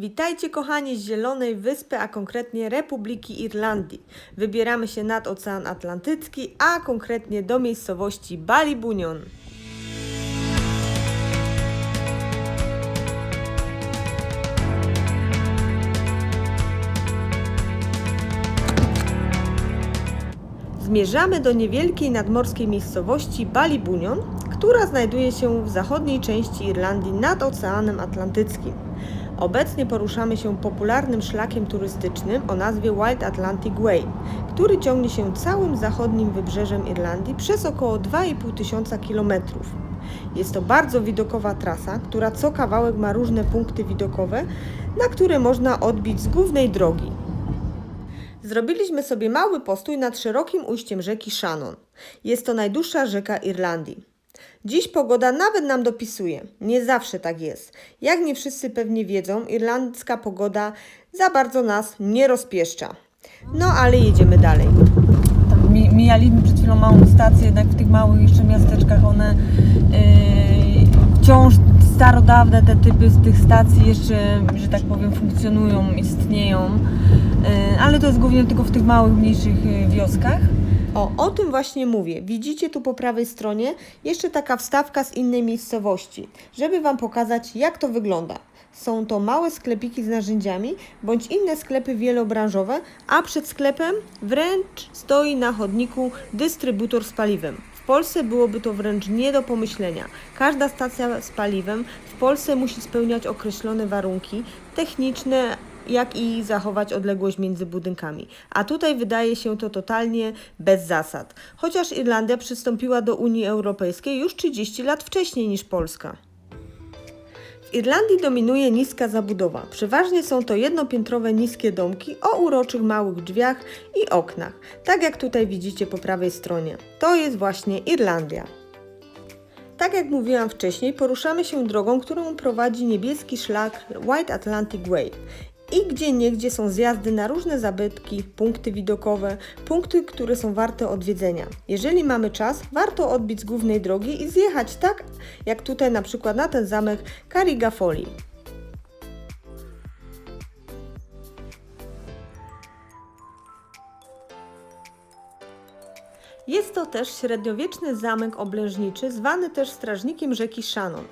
Witajcie kochani z Zielonej Wyspy, a konkretnie Republiki Irlandii. Wybieramy się nad Ocean Atlantycki, a konkretnie do miejscowości Ballymunion. Zmierzamy do niewielkiej nadmorskiej miejscowości Ballymunion, która znajduje się w zachodniej części Irlandii nad Oceanem Atlantyckim. Obecnie poruszamy się popularnym szlakiem turystycznym o nazwie Wild Atlantic Way, który ciągnie się całym zachodnim wybrzeżem Irlandii przez około 2,5 tysiąca kilometrów. Jest to bardzo widokowa trasa, która co kawałek ma różne punkty widokowe, na które można odbić z głównej drogi. Zrobiliśmy sobie mały postój nad szerokim ujściem rzeki Shannon. Jest to najdłuższa rzeka Irlandii. Dziś pogoda nawet nam dopisuje. Nie zawsze tak jest. Jak nie wszyscy pewnie wiedzą, irlandzka pogoda za bardzo nas nie rozpieszcza. No ale jedziemy dalej. Mijaliśmy przed chwilą małą stację, jednak w tych małych jeszcze miasteczkach one yy, wciąż starodawne te typy z tych stacji jeszcze, że tak powiem, funkcjonują, istnieją, yy, ale to jest głównie tylko w tych małych, mniejszych yy, wioskach. O, o tym właśnie mówię. Widzicie tu po prawej stronie jeszcze taka wstawka z innej miejscowości, żeby Wam pokazać, jak to wygląda. Są to małe sklepiki z narzędziami bądź inne sklepy wielobranżowe, a przed sklepem wręcz stoi na chodniku dystrybutor z paliwem. Polsce byłoby to wręcz nie do pomyślenia. Każda stacja z paliwem w Polsce musi spełniać określone warunki techniczne, jak i zachować odległość między budynkami. A tutaj wydaje się to totalnie bez zasad. Chociaż Irlandia przystąpiła do Unii Europejskiej już 30 lat wcześniej niż Polska. W Irlandii dominuje niska zabudowa. Przeważnie są to jednopiętrowe niskie domki o uroczych małych drzwiach i oknach, tak jak tutaj widzicie po prawej stronie. To jest właśnie Irlandia. Tak jak mówiłam wcześniej, poruszamy się drogą, którą prowadzi niebieski szlak White Atlantic Way. I gdzie niegdzie są zjazdy na różne zabytki, punkty widokowe, punkty, które są warte odwiedzenia. Jeżeli mamy czas, warto odbić z głównej drogi i zjechać tak, jak tutaj na przykład na ten zamek Carrigafolii. Jest to też średniowieczny zamek oblężniczy, zwany też strażnikiem rzeki Shannon,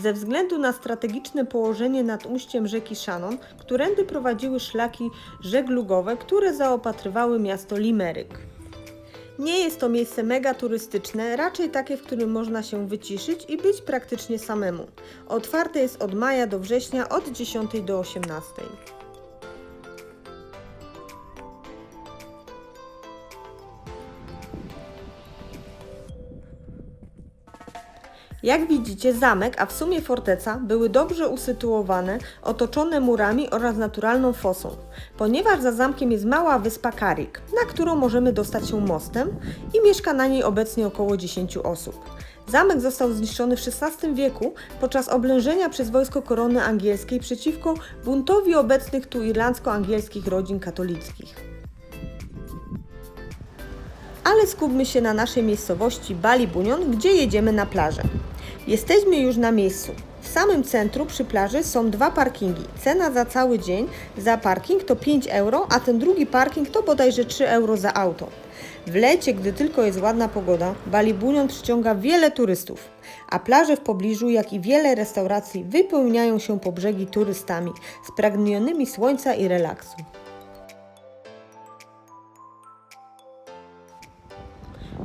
ze względu na strategiczne położenie nad ujściem rzeki Shannon, którędy prowadziły szlaki żeglugowe, które zaopatrywały miasto Limerick. Nie jest to miejsce mega turystyczne, raczej takie, w którym można się wyciszyć i być praktycznie samemu. Otwarte jest od maja do września od 10 do 18. Jak widzicie, zamek, a w sumie forteca, były dobrze usytuowane, otoczone murami oraz naturalną fosą. Ponieważ za zamkiem jest mała wyspa Karik, na którą możemy dostać się mostem i mieszka na niej obecnie około 10 osób. Zamek został zniszczony w XVI wieku podczas oblężenia przez wojsko korony angielskiej przeciwko buntowi obecnych tu irlandzko-angielskich rodzin katolickich. Ale skupmy się na naszej miejscowości Ballymunion, gdzie jedziemy na plażę. Jesteśmy już na miejscu. W samym centrum przy plaży są dwa parkingi. Cena za cały dzień za parking to 5 euro, a ten drugi parking to bodajże 3 euro za auto. W lecie, gdy tylko jest ładna pogoda, Ballymunion przyciąga wiele turystów, a plaże w pobliżu, jak i wiele restauracji wypełniają się po brzegi turystami spragnionymi słońca i relaksu.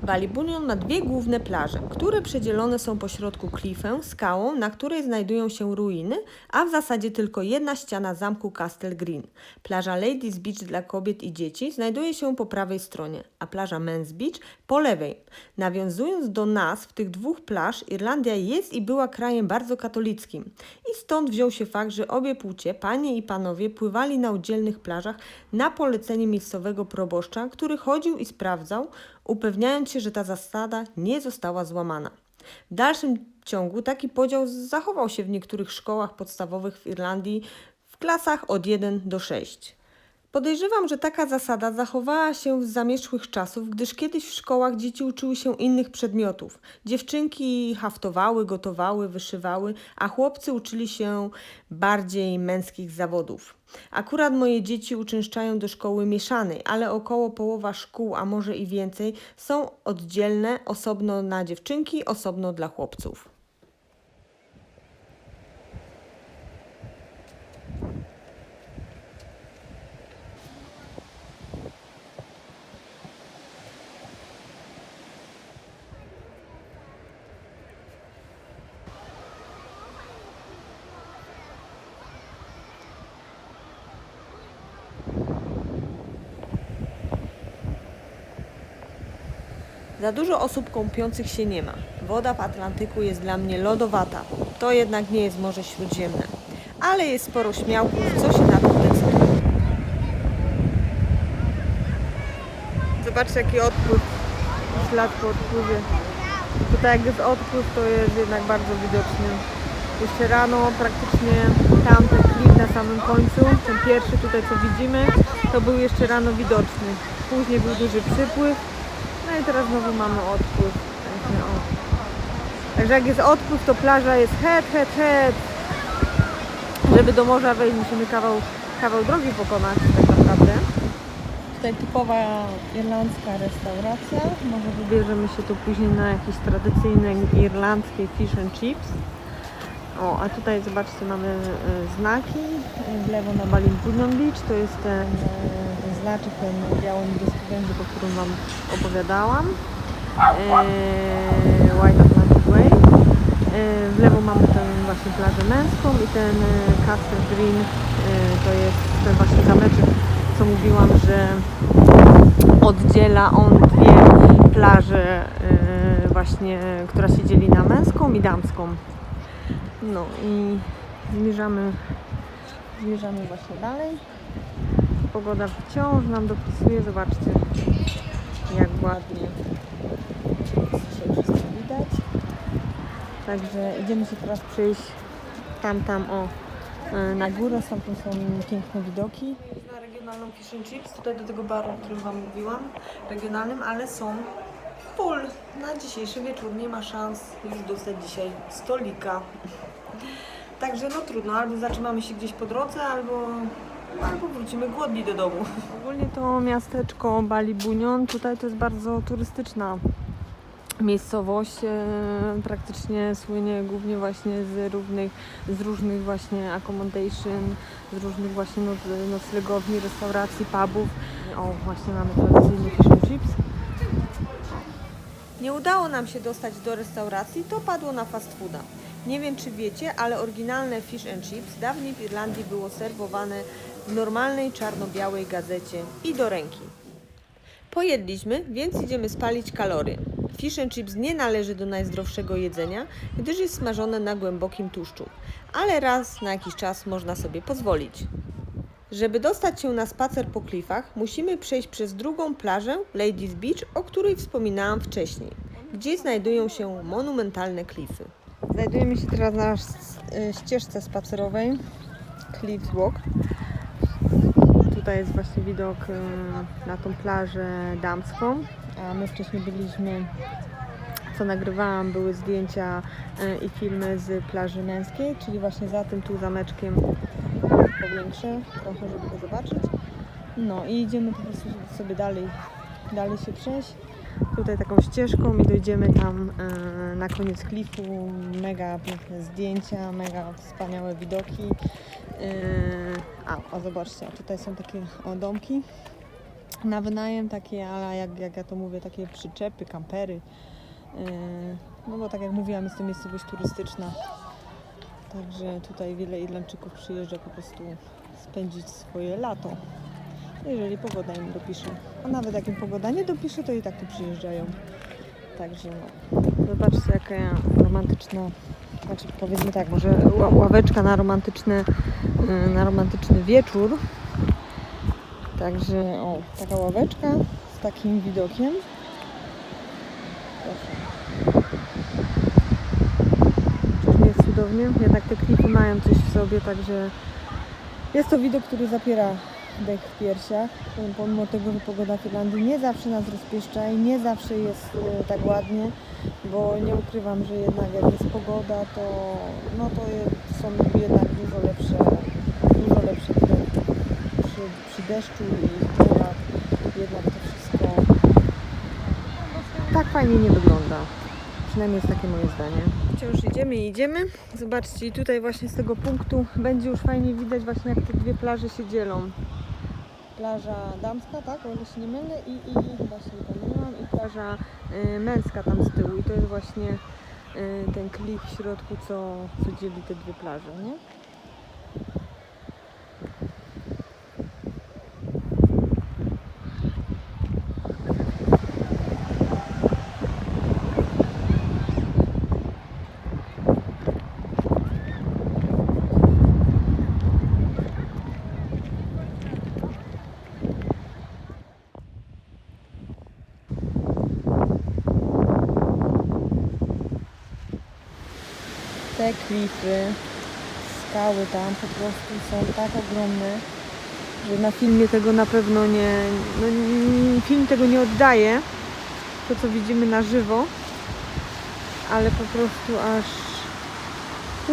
Ballymunion ma dwie główne plaże, które przedzielone są pośrodku klifę, skałą, na której znajdują się ruiny, a w zasadzie tylko jedna ściana zamku Castle Green. Plaża Ladies Beach dla kobiet i dzieci znajduje się po prawej stronie, a plaża Men's Beach po lewej. Nawiązując do nazw tych dwóch plaż, Irlandia jest i była krajem bardzo katolickim i stąd wziął się fakt, że obie płcie, panie i panowie, pływali na oddzielnych plażach na polecenie miejscowego proboszcza, który chodził i sprawdzał, upewniając się, że ta zasada nie została złamana. W dalszym ciągu taki podział zachował się w niektórych szkołach podstawowych w Irlandii w klasach od 1 do 6. Podejrzewam, że taka zasada zachowała się z zamierzchłych czasów, gdyż kiedyś w szkołach dzieci uczyły się innych przedmiotów. Dziewczynki haftowały, gotowały, wyszywały, a chłopcy uczyli się bardziej męskich zawodów. Akurat moje dzieci uczęszczają do szkoły mieszanej, ale około połowa szkół, a może i więcej, są oddzielne, osobno na dziewczynki, osobno dla chłopców. Za dużo osób kąpiących się nie ma. Woda w Atlantyku jest dla mnie lodowata. To jednak nie jest Morze Śródziemne. Ale jest sporo śmiałków, co się na to decyduje. Zobaczcie jaki odpływ, ślad po odpływie. Tutaj jak jest odpływ, to jest jednak bardzo widoczny. Jeszcze rano praktycznie tamten klif na samym końcu, ten pierwszy tutaj co widzimy, to był jeszcze rano widoczny. Później był duży przypływ, no i teraz znowu mamy odpływ. Także, o. Także jak jest odpływ, to plaża jest het, het, het. Żeby do morza wejść, musimy kawał, kawał drogi pokonać tak naprawdę. Tutaj typowa irlandzka restauracja. Może wybierzemy się tu później na jakieś tradycyjne irlandzkie fish and chips. O, a tutaj zobaczcie, mamy e, znaki. W lewo na Balin Punion Beach, to jest ten, e, ten znaczek, ten biało-niebieski o którym Wam opowiadałam. E, White Atlantic Way. W lewo mamy tę właśnie plażę męską i ten Castle Green to jest ten właśnie zameczek, co mówiłam, że oddziela on dwie plaże właśnie, która się dzieli na męską i damską. No i zmierzamy, zmierzamy właśnie dalej. Pogoda wciąż nam dopisuje, zobaczcie jak ładnie dzisiaj wszystko widać. Także idziemy się teraz przejść tam, tam o e, na górę, stamtąd są piękne widoki. Na regionalną fish and chips, tutaj do tego baru, o którym Wam mówiłam, regionalnym, ale są full. Na dzisiejszy wieczór nie ma szans już dostać dzisiaj stolika. Także no trudno, albo zatrzymamy się gdzieś po drodze, albo, albo wrócimy głodni do domu. Ogólnie to miasteczko Balibunion, tutaj to jest bardzo turystyczna miejscowość. E, praktycznie słynie głównie właśnie z różnych, z różnych właśnie accommodation, z różnych właśnie noc, noclegowni, restauracji, pubów. O, właśnie mamy tradycyjny fish and chips. Nie udało nam się dostać do restauracji, to padło na fast fooda. Nie wiem czy wiecie, ale oryginalne fish and chips dawniej w Irlandii było serwowane w normalnej czarno-białej gazecie i do ręki. Pojedliśmy, więc idziemy spalić kalorie. Fish and chips nie należy do najzdrowszego jedzenia, gdyż jest smażone na głębokim tłuszczu, ale raz na jakiś czas można sobie pozwolić. Żeby dostać się na spacer po klifach, musimy przejść przez drugą plażę Ladies Beach, o której wspominałam wcześniej, gdzie znajdują się monumentalne klify. Znajdujemy się teraz na y, ścieżce spacerowej Cliff Walk. Tutaj jest właśnie widok y, na tą plażę damską, a my wcześniej byliśmy, co nagrywałam, były zdjęcia y, i filmy z plaży męskiej, czyli właśnie za tym tu zameczkiem powiększę trochę, żeby go zobaczyć. No i idziemy po prostu sobie dalej, dalej się przejść. Tutaj taką ścieżką i dojdziemy tam na koniec klifu. Mega piękne zdjęcia, mega wspaniałe widoki. E, a, o zobaczcie, tutaj są takie o, domki na wynajem, takie, ale jak, jak ja to mówię, takie przyczepy, kampery. E, no bo tak jak mówiłam, jest to miejscowość turystyczna. Także tutaj wiele Irlandczyków przyjeżdża po prostu spędzić swoje lato. Jeżeli pogoda im dopisze. A nawet jak im pogoda nie dopisze, to i tak tu przyjeżdżają. Także no. Zobaczcie jaka romantyczna, znaczy powiedzmy tak, może ła- ławeczka na romantyczny, y, na romantyczny wieczór. Także o, taka ławeczka z takim widokiem. Proszę. Jest cudownie? Jednak te klify mają coś w sobie, także jest to widok, który zapiera dech w piersiach, pomimo tego, że pogoda w Irlandii nie zawsze nas rozpieszcza i nie zawsze jest e, tak ładnie, bo nie ukrywam, że jednak jak jest pogoda, to, no to je- są jednak dużo lepsze, dużo lepsze przy, przy deszczu i chmurach, jednak to wszystko tak fajnie nie wygląda. Przynajmniej jest takie moje zdanie. Wciąż idziemy i idziemy. Zobaczcie, tutaj właśnie z tego punktu będzie już fajnie widać właśnie jak te dwie plaże się dzielą. Plaża damska, tak, o ile się nie mylę. I, i, i chyba się nie pomyliłam i plaża y, męska tam z tyłu. I to jest właśnie y, ten klif w środku, co, co dzieli te dwie plaże, nie? Te klify, skały tam po prostu są tak ogromne, że na filmie tego na pewno nie, no, film tego nie oddaje, to co widzimy na żywo, ale po prostu aż,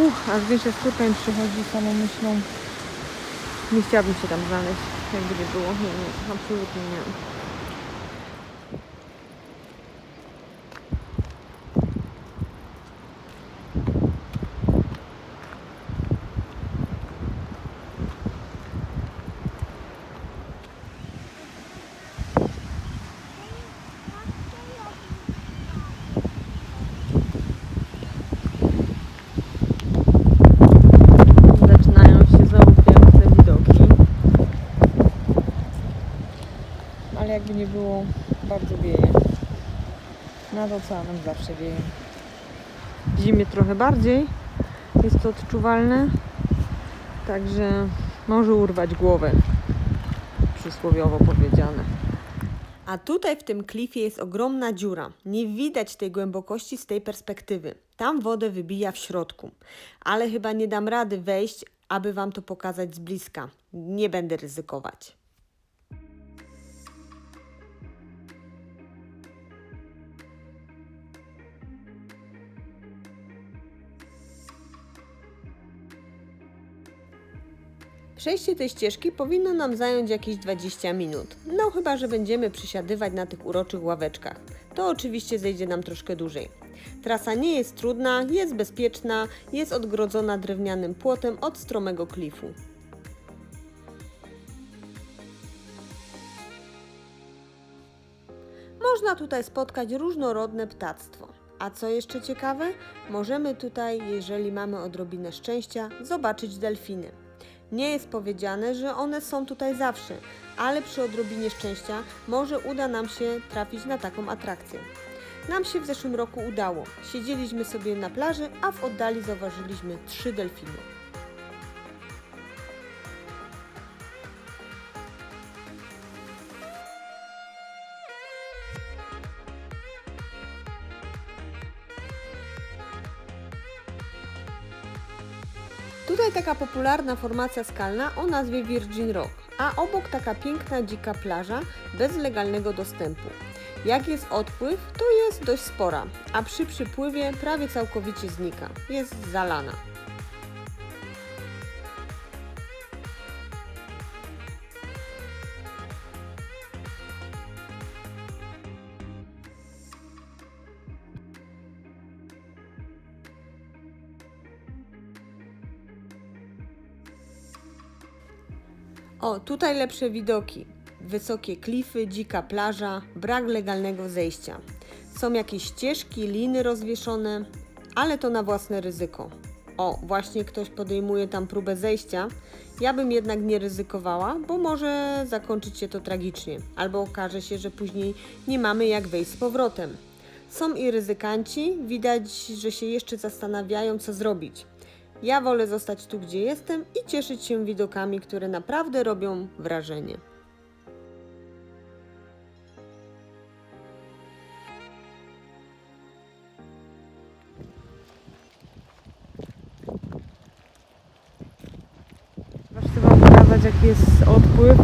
uch, aż większa skórka im przychodzi samą myślą. Nie chciałabym się tam znaleźć, jakby nie było, nie, nie, absolutnie nie. Zaczynają się znowu piękne widoki. Ale jakby nie było, bardzo wieje. Nad oceanem zawsze wieje. W zimie trochę bardziej. Jest to odczuwalne. Także może urwać głowę. Przysłowiowo powiedziane. A tutaj w tym klifie jest ogromna dziura. Nie widać tej głębokości z tej perspektywy. Tam wodę wybija w środku. Ale chyba nie dam rady wejść, aby Wam to pokazać z bliska. Nie będę ryzykować. Przejście tej ścieżki powinno nam zająć jakieś 20 minut. No chyba, że będziemy przysiadywać na tych uroczych ławeczkach. To oczywiście zejdzie nam troszkę dłużej. Trasa nie jest trudna, jest bezpieczna, jest odgrodzona drewnianym płotem od stromego klifu. Można tutaj spotkać różnorodne ptactwo. A co jeszcze ciekawe, możemy tutaj, jeżeli mamy odrobinę szczęścia, zobaczyć delfiny. Nie jest powiedziane, że one są tutaj zawsze, ale przy odrobinie szczęścia może uda nam się trafić na taką atrakcję. Nam się w zeszłym roku udało. Siedzieliśmy sobie na plaży, a w oddali zauważyliśmy trzy delfiny. Tutaj taka popularna formacja skalna o nazwie Virgin Rock, a obok taka piękna dzika plaża bez legalnego dostępu. Jak jest odpływ, to jest dość spora, a przy przypływie prawie całkowicie znika. Jest zalana. O, tutaj lepsze widoki. Wysokie klify, dzika plaża, brak legalnego zejścia. Są jakieś ścieżki, liny rozwieszone, ale to na własne ryzyko. O, właśnie ktoś podejmuje tam próbę zejścia. Ja bym jednak nie ryzykowała, bo może zakończyć się to tragicznie, albo okaże się, że później nie mamy jak wejść z powrotem. Są i ryzykanci, widać, że się jeszcze zastanawiają, co zrobić. Ja wolę zostać tu, gdzie jestem i cieszyć się widokami, które naprawdę robią wrażenie. Chcę Wam pokazać jaki jest odpływ.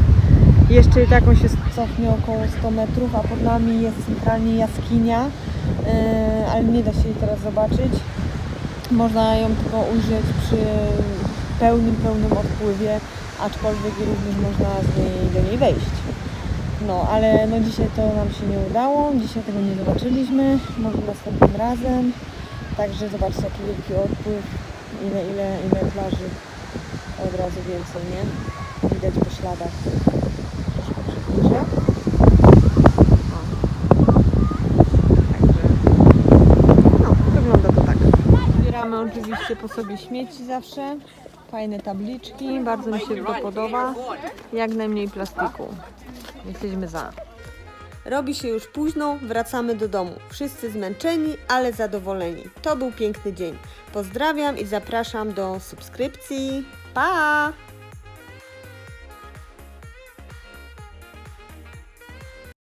Jeszcze i tak on się cofnie około 100 metrów, a pod nami jest centralnie jaskinia, e, ale nie da się jej teraz zobaczyć. Można ją tylko ujrzeć przy pełnym, pełnym odpływie, aczkolwiek również można z niej, do niej wejść. No, ale no dzisiaj to nam się nie udało, dzisiaj tego nie zobaczyliśmy, może następnym razem. Także zobaczcie jaki wielki odpływ, ile, ile, ile plaży od razu więcej, nie? Widać po śladach. Troszkę przybliżę. O. Także, no, wygląda to tak. Zbieramy po sobie śmieci zawsze. Fajne tabliczki, bardzo mi się to podoba. Jak najmniej plastiku. Jesteśmy za. Robi się już późno, wracamy do domu. Wszyscy zmęczeni, ale zadowoleni. To był piękny dzień. Pozdrawiam i zapraszam do subskrypcji. Pa!